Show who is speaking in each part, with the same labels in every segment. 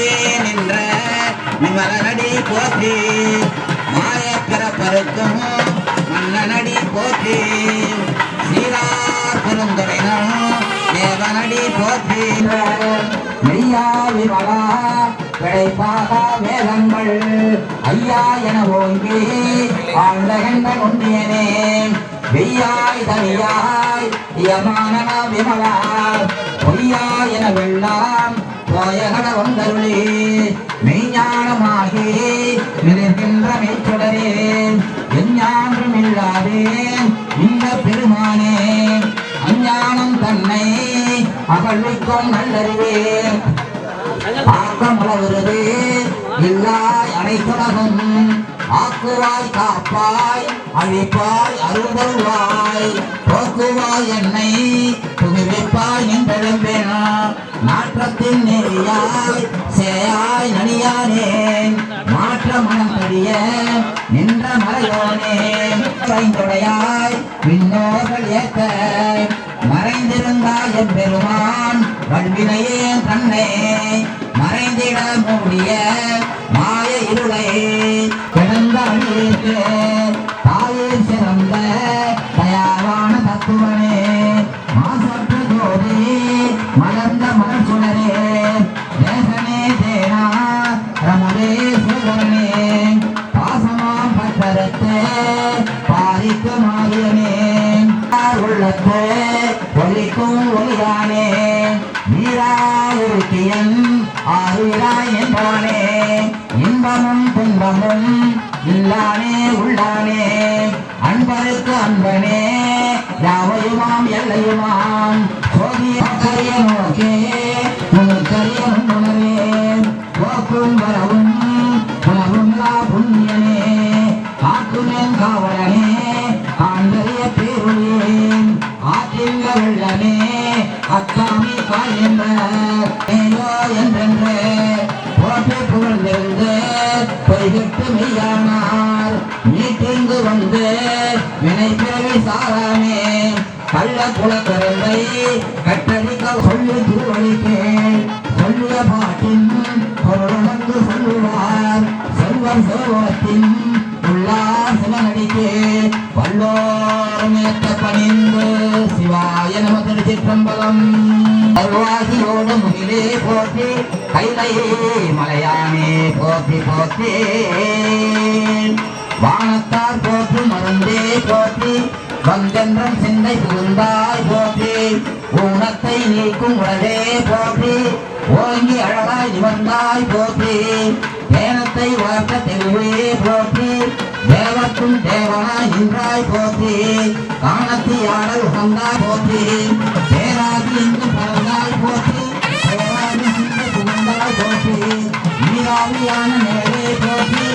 Speaker 1: போற்றி நின்ற நிமலனடி போற்றி. மாயப்பிறப்பருக்கும் மன்னனடி போற்றி. ஸ்ரீரார் பெருந்துரைனும் தேவனடி போற்றி. மெய்யா விமலா பிழைப்பாக வேதங்கள். ஐயா என ஓங்கி ஆழ்ந்தகண்ட ஒன்றியனே வெய்யாய் தனியாய் யமான விமலா. பொய்யா என வெள்ளாம் போயகட வந்தருளே மெய்ஞானமாகி மிளிர்கின்ற மெய்ச்சுடரே எஞ்ஞானம் இல்லாதே இந்த பெருமானே. அஞ்ஞானம் தன்னை அகழ்விக்கும் நல்லறிவே. ஆக்கமுளவுறது எல்லா அனைத்துலகும். ஆக்குவாய் காப்பாய் அழிப்பாய் அருள்வாய் போக்குவாய் என்னை புகுவிப்பாய் நின்றெழும்பேனா. நாற்றத்தின் நெறியாய் சேயாய் நனியானேன் மாற்ற மனம் தெரிய நின்ற மறையோனே. ஐந்துடையாய் விண்ணோர்கள் ஏத்த மறைந்திருந்தாய் என் பெருமான். வல்வினையே தன்னை யாவையுமாம் எல்லையுமாம் சோதிய நோக்கே உனக்கரிய உணரே போக்கும் வரவும் உணவும் புண்ணியனே காக்குமேன் காவலனே ஆண்டறிய பேருளேன். ஆற்றிங்க வெள்ளனே அக்காமி காயென்ற ஏயோ என்றென்று. புகழ்ந்திருந்து கள்ள குலக்கருந்தை கட்டளிக்க சொல்லி திருவழிக்கேள் சொல்லிய பாட்டின் பொருளமந்து சொல்லுவார். செல்வர் சோகத்தின் உள்ளார் சிவனடிக்கு. வல்லோரும் ஏத்த பணிந்து சிவாய நம திருச்சிற்றம்பலம். அருவாகியோடு முகிலே போற்றி கைலையே மலையானே போற்றி போற்றி. வானத்தார் போற்று மருந்தே போற்றி வந்தென்றும் சிந்தை புகுந்தாய் போற்றி. ஊனத்தை நீக்கும் உடலே போற்றி. ஓங்கி அழகாய் நிவந்தாய் போற்றி. தேனத்தை வார்த்த தெளிவே போற்றி. தேவத்தும் தேவனாய் நின்றாய் போற்றி. காணத்தி ஆடல் உகந்தாய் போற்றி. பேராகி இங்கு பறந்தாய் போற்றி. பேராகி சிந்தை புகுந்தாய் போற்றி. நீராவியான நேரே போற்றி.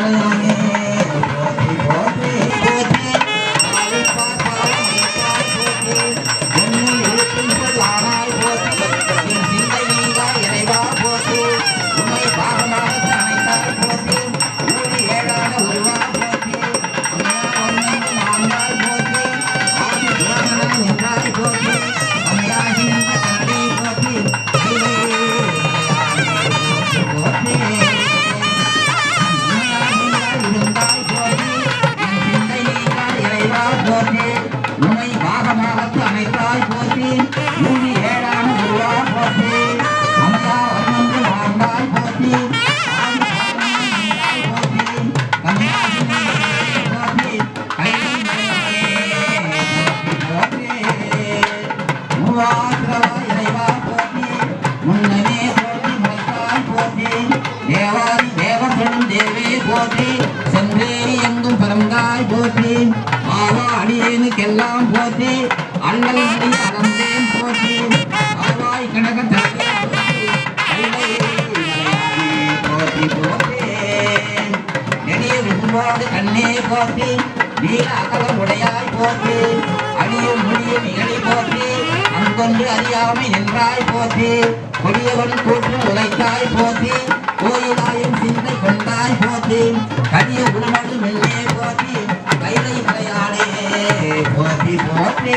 Speaker 1: Thank you. போற்றி. வீர அகலமுடையாய் போற்றி. அழியும் முடியும் இகழி போற்றி. அங்கொன்று அறியாமை நின்றாய் போற்றி. கொடியவன் கூற்றும் உழைத்தாய் போற்றி. கோயிலாயும் சிந்தை கொண்டாய் போற்றி. கரிய உணவடு மெல்லே போற்றி. கைதை விளையாடே போற்றி போற்றி.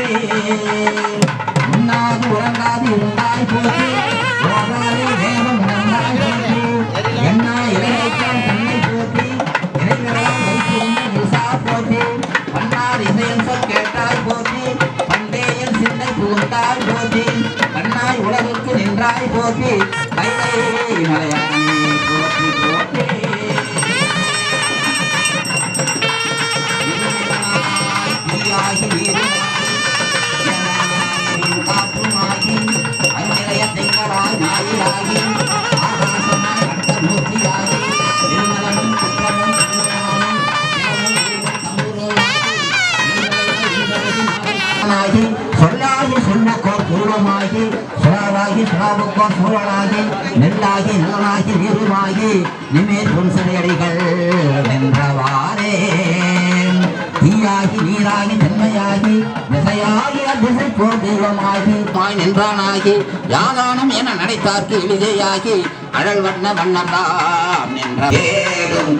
Speaker 1: முன்னாது உறங்காது இருந்தாய் போற்றி. பூத்தாய் போற்றி கண்ணாய் உலகுக்கு நின்றாய் போற்றி கைலை மலையாளி போற்றி போற்றி. சூலமாகி சுழலாகி சுழாவுக்கும் சூழலாகி நெல்லாகி நூலாகி வீருமாகி நிமே புருஷனையடிகள் வென்றவாரே தீயாகி நீராகி நன்மையாகி விசையாகி திசை போதீவமாகி மாய் நின்றானாகி யாதானம் என நடைத்தார்க்கு எளிதேயாகி அழல் வண்ண வண்ணதாம் நின்ற ஏதும்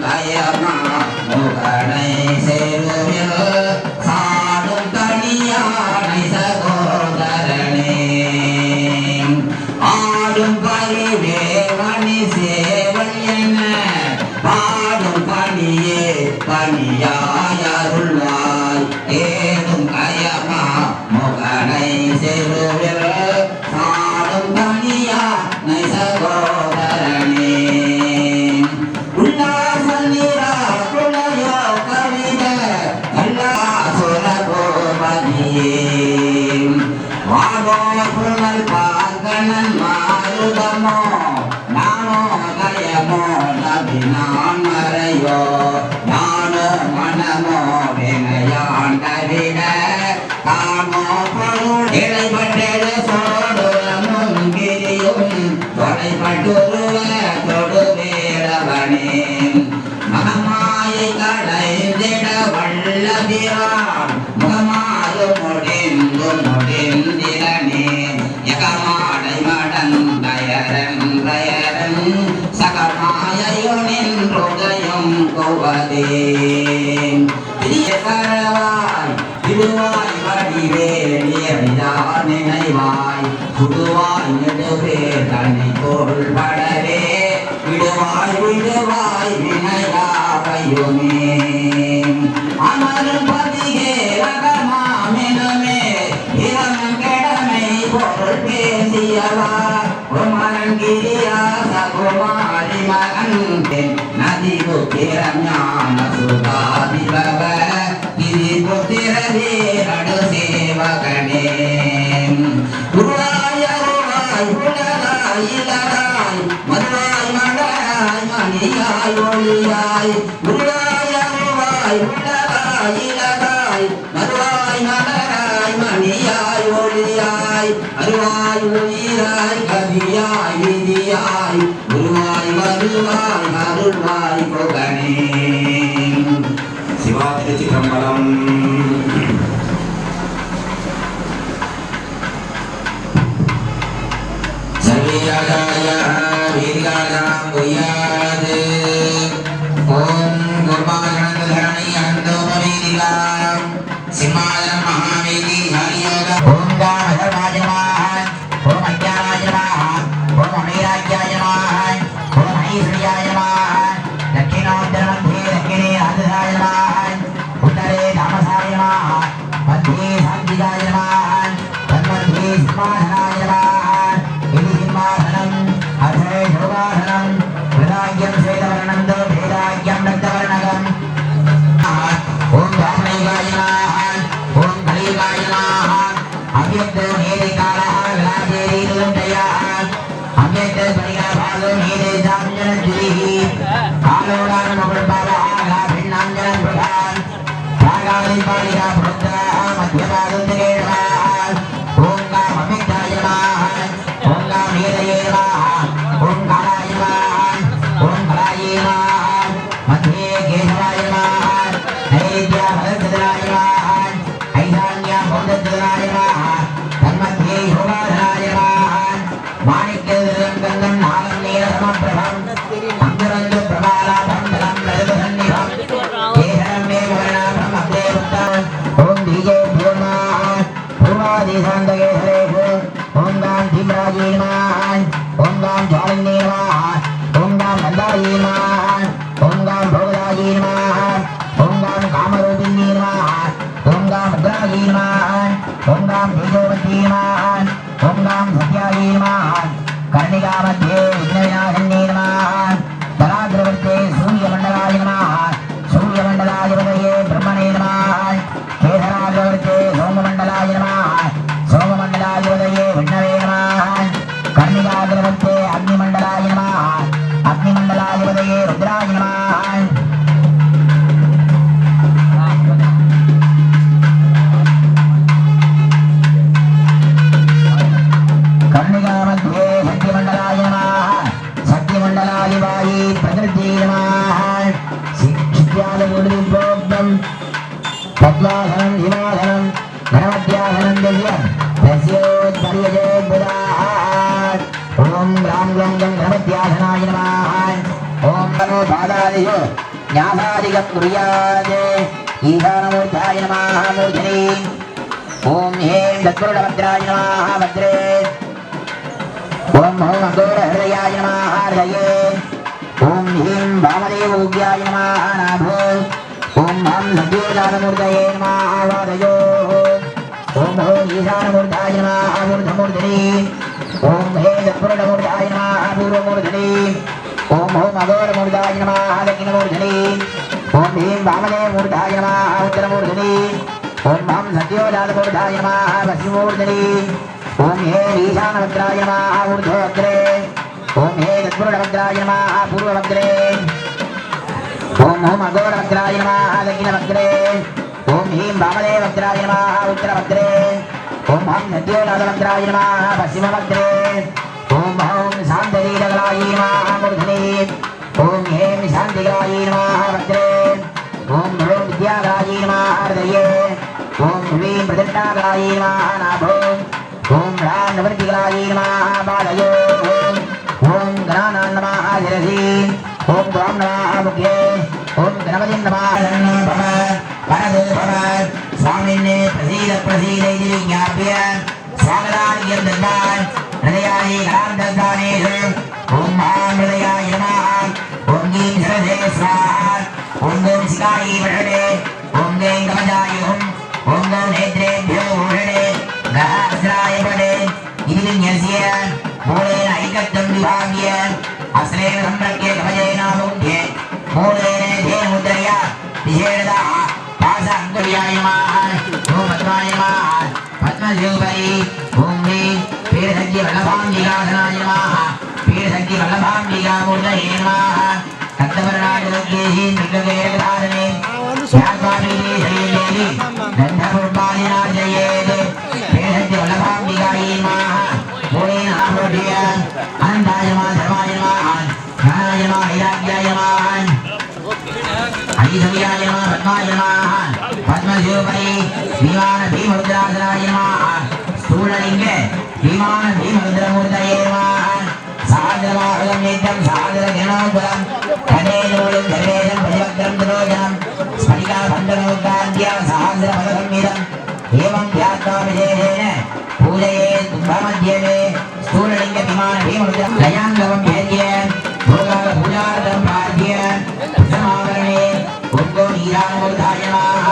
Speaker 1: பொய்யாது ஓ அக்னிமண்டலாதிபதயே ருத்ராய நமः ஞாபாதிகம் குறியாது ஈசானமூர்த்தாய நமாக மூர்த்தனே ஓம் ஹேம் தத்புருடபத்ராய நமாக பத்ரே ஓம் ஹோம் அகோரஹயாய நமாக ஹயே ஓம் ஹீம் வாமதேவோக்யாய நமாக நாபோ ஓம் ஹம் சத்யோதானமூர்த்தயே நமாக வாதயோ ஓம் ஹோம் ஈசானமூர்த்தாய ஹே தத்புருடமூர்த்தாய நமாக ஓம் அகோர மூர்தாய நமாக தட்சிணமூர்தனி ஓம் ஹீம் வாமனே மூர்தாய நமாக உத்தரமூர்தனி ஓம் மாம் சத்யோஜாதமூர்தாய நமாக வசிமூர்தனி ஓம் ஹே ஈசானவக்ராய நமாக ஊர்தோக்ரே ஓம் ஹே தத்புருடவக்ராய நமாக பூர்வவக்ரே ஓம் ஓம் அகோரவக்ராய நமாக தட்சிணவக்ரே ஓம் ஹீம் வாமனே வக்ராய நமாக உத்தரவக்ரே ஓம் பிரதிஷ்டாதாயி மகாநாபோ ஓம் ராம் நிவர்த்திகளாயி மகாபாலயோ ஓம் ஓம் கணானான் நமாக ஜிரதி ஓம் துவாம் நமாக முக்கியே ஓம் கணபதி நமாக பம வரது பம சுவாமின்னே பிரசீத பிரசீதை ஞாபிய சுவாமிதான் இருந்திருந்தான் ஹிருதயாயி கலாந்தந்தானேஷு ஓம் மாம் ஹிருதயாய நமாக ஓங்கி ஹிருதே சுவாஹா ஓங்கும் சிகாயி விழடே ஓங்கே கவஜாயுகும் ओम गौ नेत्रेभ्यो मूषणे गहास्राय पदे इलिङ्गस्य मूलेन ऐकत्वं विभाव्य अस्रेण सम्प्रक्य कवचेनामुढ्ये मूलेनेभ्ये मुद्रया निषेधदा पास अङ्गुल्यायमाः ॐ पद्मायमाः पद्मस्योपरि ॐ ह्रीं पीडसङ्ख्य वल्लभाम्बिकासनाय नमः पीडसङ्ख्य वल्लभाम्बिकामूर्धये नमः कन्दवर्णाय लोकेहि मृगवेरधारणे விமான சாதமாக சாதன கணபுரம் கணேதோடும் கணேத சாந்தனோகாந்தியாந்திரமிதம் ஏவம் யாத்மா விஜயேன பூஜையே துன்பமத்யமே ஸ்தூலலிங்க விமான பீமருஜம் தயாந்தவம் ஏரிய பூகால பூஜார்த்தம் பாத்திய புஷமாவரணே ஒங்கோ நீரானுதாயமாக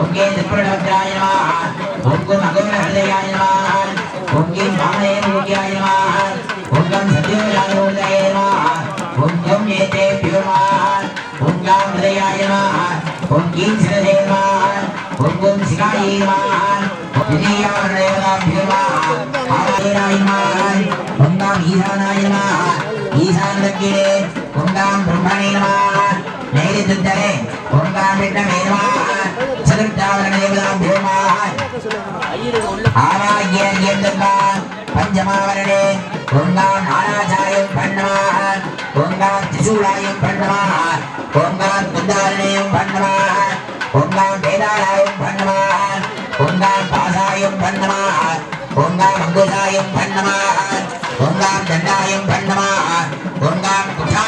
Speaker 1: ஒங்கே திப்பிரடத்ராயமாக ஒங்கு மகோர ஹதயாயமாக ஒங்கே மாலே மூக்கியாயமாக ओम कीर्तिदेवान ओम ओम शिवायमान विजयावरणेवाभ्यवान आवायनायमान ओम नाम ईशानायमान ईशान लक्ष्ये ओम नाम ब्रह्मणेवान नैरितुद्धरे ओम नाम विद्यमेवान सदुद्धावरणेवाभ्यवान आवाग्य यद्दवान पंचमावरणे ओम नाम आराचार्य प्रणवान ओम नाम त्रिशूलाय प्रणवान ओम नाम कुंदारणेय प्रणवान பொங்கான் வேதாளாயும் பண்ணமான் பொங்கான் பாசாயும் பண்ணமான் பொங்கான் அங்குசாயும் பண்ணமான் பொங்கான் தண்டாயும் பண்ணமான் பொங்கான் குஷா